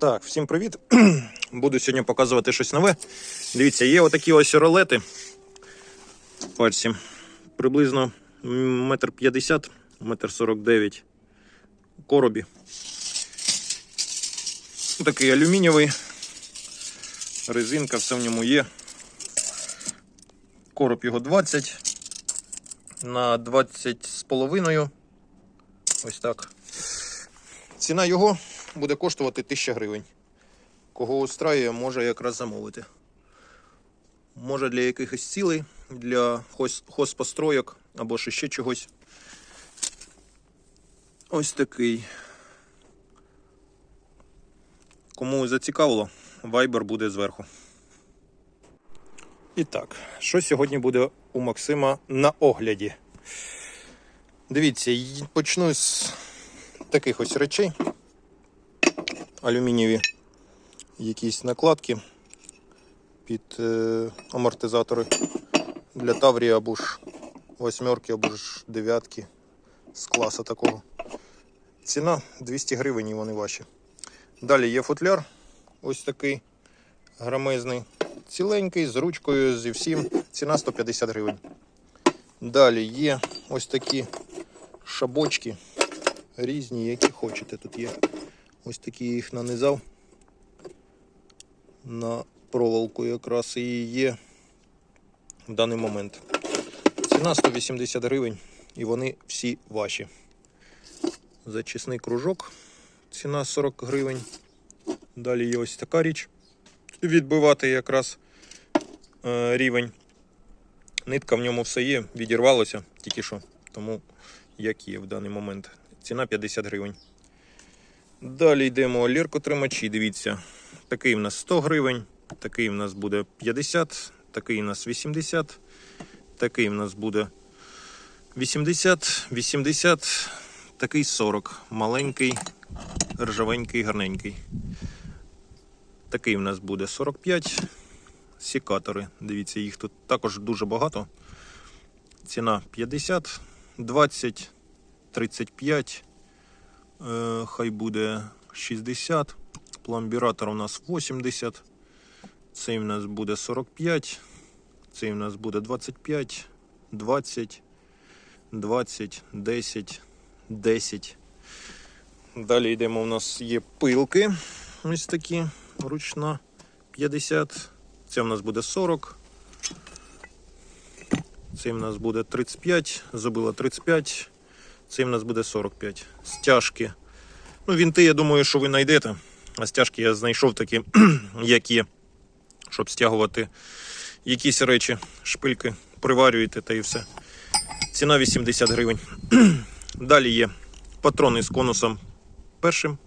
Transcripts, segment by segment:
Так, всім привіт. Буду сьогодні показувати щось нове. Дивіться, є отакі ось ролети. Пальці. Приблизно метр п'ятдесят, метр сорок дев'ять у коробі. Такий алюмінієвий. Резинка, все в ньому є. Короб його 20 на 20 з половиною. Ось так. Ціна його буде коштувати 1000 гривень. Кого устраює, може якраз замовити. Може для якихось цілей, для хозпостройок або ще чогось. Ось такий. Кому зацікавило, вайбер буде зверху. І так, що сьогодні буде у Максима на огляді? Дивіться, почну з таких ось речей. Алюмінієві якісь накладки під е, амортизатори для Таврії або ж восьмерки, або ж дев'ятки з класу такого. Ціна 200 гривень і вони ваші. Далі є футляр, ось такий громезний, ціленький, з ручкою, зі всім. Ціна 150 гривень. Далі є ось такі шабочки різні, які хочете. Тут є ось такі їх нанизав на проволоку якраз і є в даний момент. Ціна 180 гривень і вони всі ваші. Зачисний кружок. Ціна 40 гривень. Далі є ось така річ. Відбивати якраз е, рівень. Нитка в ньому все є, відірвалося тільки що. Тому як є в даний момент. Ціна 50 гривень. Далі йдемо ліркотримачі. Дивіться, такий в нас 100 гривень, такий в нас буде 50, такий в нас 80, такий в нас буде 80, 80, такий 40. Маленький, ржавенький, гарненький. Такий в нас буде 45. Сікатори. Дивіться, їх тут також дуже багато. Ціна 50, 20, 35. Е, хай буде 60. Пломбіратор у нас 80. Цей в нас буде 45. Цей в нас буде 25, 20, 20, 10, 10. Далі йдемо. У нас є пилки. Ось такі. Ручна 50. Це в нас буде 40. Цей в нас буде 35. Забила 35. Цей в нас буде 45. Стяжки. Ну, вінти, я думаю, що ви знайдете. А стяжки я знайшов такі, як є, щоб стягувати якісь речі, шпильки, приварюєте та і все. Ціна 80 гривень. Далі є патрони з конусом першим.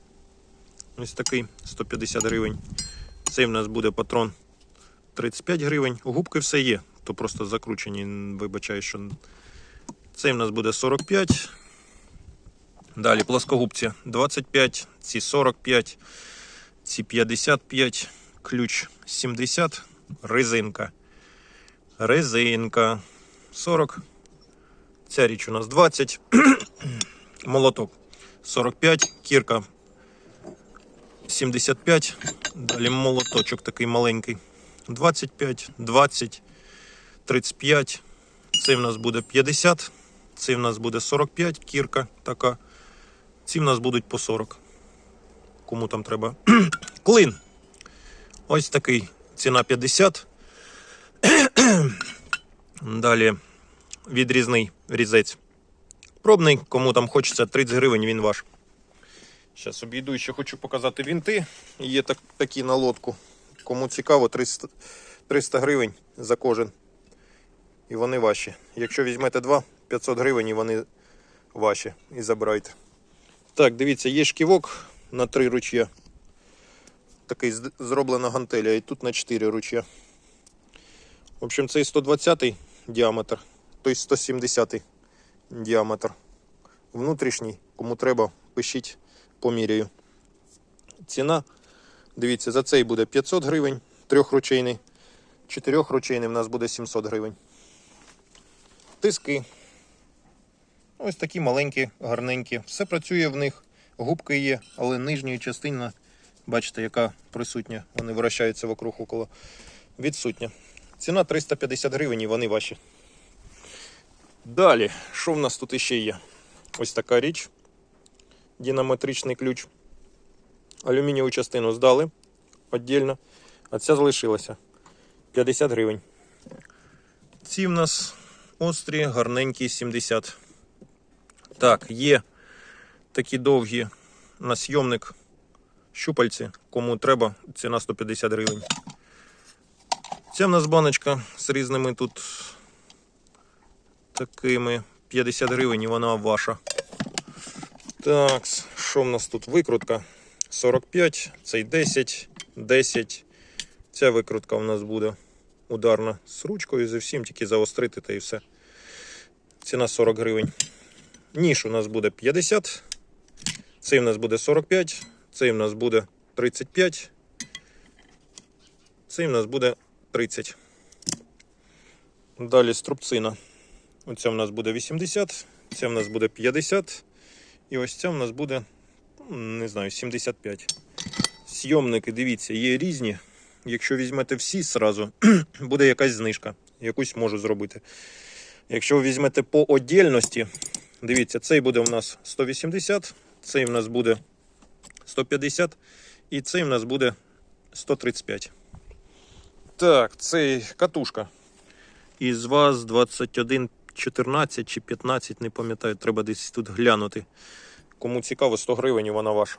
Ось такий 150 гривень. Цей в нас буде патрон 35 гривень. Губки все є, то просто закручені, вибачаю, що цей в нас буде 45. Далі плоскогубці 25, ці 45, ці 55, ключ 70, резинка. Резинка 40. Ця річ у нас 20. Молоток 45, кірка 75. Далі молоточок такий маленький. 25, 20, 35. Цей в нас буде 50. Цей в нас буде 45, кірка така. Ці в нас будуть по 40. Кому там треба. Клин. Ось такий. Ціна 50. Далі відрізний різець. Пробний, кому там хочеться 30 гривень, він ваш. Зараз обійду ще хочу показати вінти. Є так, такі на лодку. Кому цікаво, 300, 300 гривень за кожен. І вони ваші. Якщо візьмете два, 500 гривень і вони ваші. І забирайте. Так, дивіться, є шківок на 3 ручя. Такий зроблена гантеля, і тут на 4 ручя. В общем, цей 120 діаметр, той 170 діаметр. Внутрішній, кому треба, пишіть, поміряю. Ціна, дивіться, за цей буде 500 гривень, трьохручейний. Чотирьохручейний в нас буде 700 гривень. Тиски. Ось такі маленькі, гарненькі. Все працює в них. Губки є, але нижня частина Бачите, яка присутня. Вони вращаються вокруг около. Відсутня. Ціна 350 гривень і вони ваші. Далі, що в нас тут іще є? Ось така річ. Дінаметричний ключ. Алюмінієву частину здали віддільно, а ця залишилася 50 гривень. Ці в нас острі, гарненькі 70. Так, є такі довгі на сйомник щупальці. Кому треба, ціна 150 гривень. Ця в нас баночка з різними тут такими 50 гривень і вона ваша. Так, що в нас тут? Викрутка 45, цей 10, 10. Ця викрутка у нас буде ударна з ручкою, зі всім, тільки заострити та і все. Ціна 40 гривень. Ніж у нас буде 50. Цей у нас буде 45, цей у нас буде 35. Цей у нас буде 30. Далі струбцина. Оця в нас буде 80, ця в нас буде 50. І ось ця в нас буде, ну, не знаю, 75. Сйомники, дивіться, є різні. Якщо візьмете всі зразу, буде якась знижка. Якусь можу зробити. Якщо ви візьмете по отдільності, дивіться, цей буде у нас 180, цей в нас буде 150 і цей в нас буде 135. Так, цей катушка. Із вас 21, 14 чи 15, не пам'ятаю, треба десь тут глянути. Кому цікаво, 100 гривень вона ваша.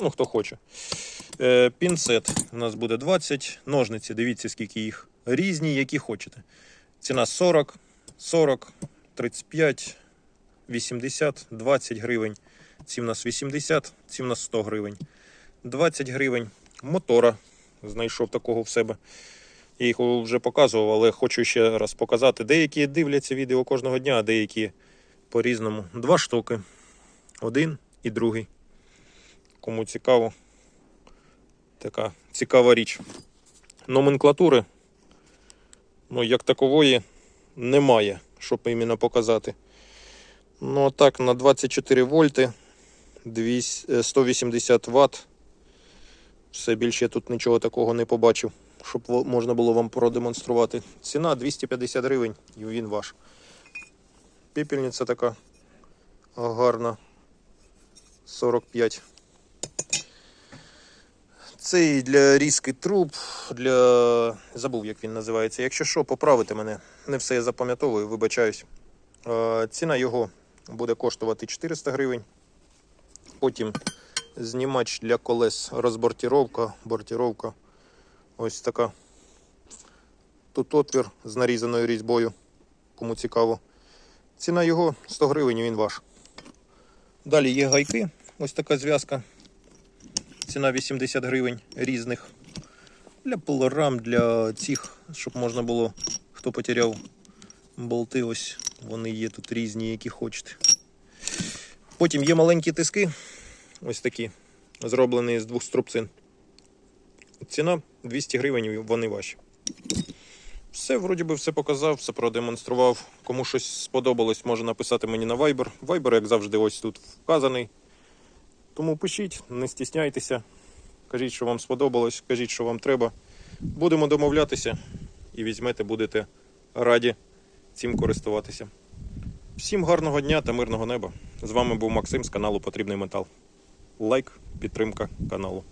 Ну, хто хоче. Е, пінцет у нас буде 20. Ножниці, дивіться, скільки їх. Різні, які хочете. Ціна 40, 40, 35, 80, 20 гривень. Ці в нас 80, ці в нас 100 гривень. 20 гривень. Мотора. Знайшов такого в себе. Я їх вже показував, але хочу ще раз показати. Деякі дивляться відео кожного дня, а деякі по-різному. Два штуки. Один і другий. Кому цікаво, така цікава річ. Номенклатури, ну, як такової, немає, щоб іменно показати. Ну, а так, на 24 вольти, 200, е, 180 Вт. Все більше я тут нічого такого не побачив, щоб можна було вам продемонструвати. Ціна 250 гривень і він ваш. Пепельниця така гарна. 45. Цей для різки труб, для. Забув, як він називається. Якщо що, поправити мене. Не все я запам'ятовую, вибачаюсь. Е, Ціна його буде коштувати 400 гривень. Потім знімач для колес, розбортіровка, бортіровка. Ось така. Тут отвір з нарізаною різьбою. Кому цікаво. Ціна його 100 гривень, він ваш. Далі є гайки. Ось така зв'язка. Ціна 80 гривень різних. Для полорам, для цих, щоб можна було, хто потеряв болти, ось вони є тут різні, які хочете. Потім є маленькі тиски, ось такі, зроблені з двох струбцин. Ціна 200 гривень, вони ваші. Все, вроді би, все показав, все продемонстрував. Кому щось сподобалось, може написати мені на Viber. Viber, як завжди, ось тут вказаний. Тому пишіть, не стісняйтеся. Кажіть, що вам сподобалось, кажіть, що вам треба. Будемо домовлятися і візьмете, будете раді цим користуватися. Всім гарного дня та мирного неба. З вами був Максим з каналу Потрібний Метал. Лайк, підтримка каналу.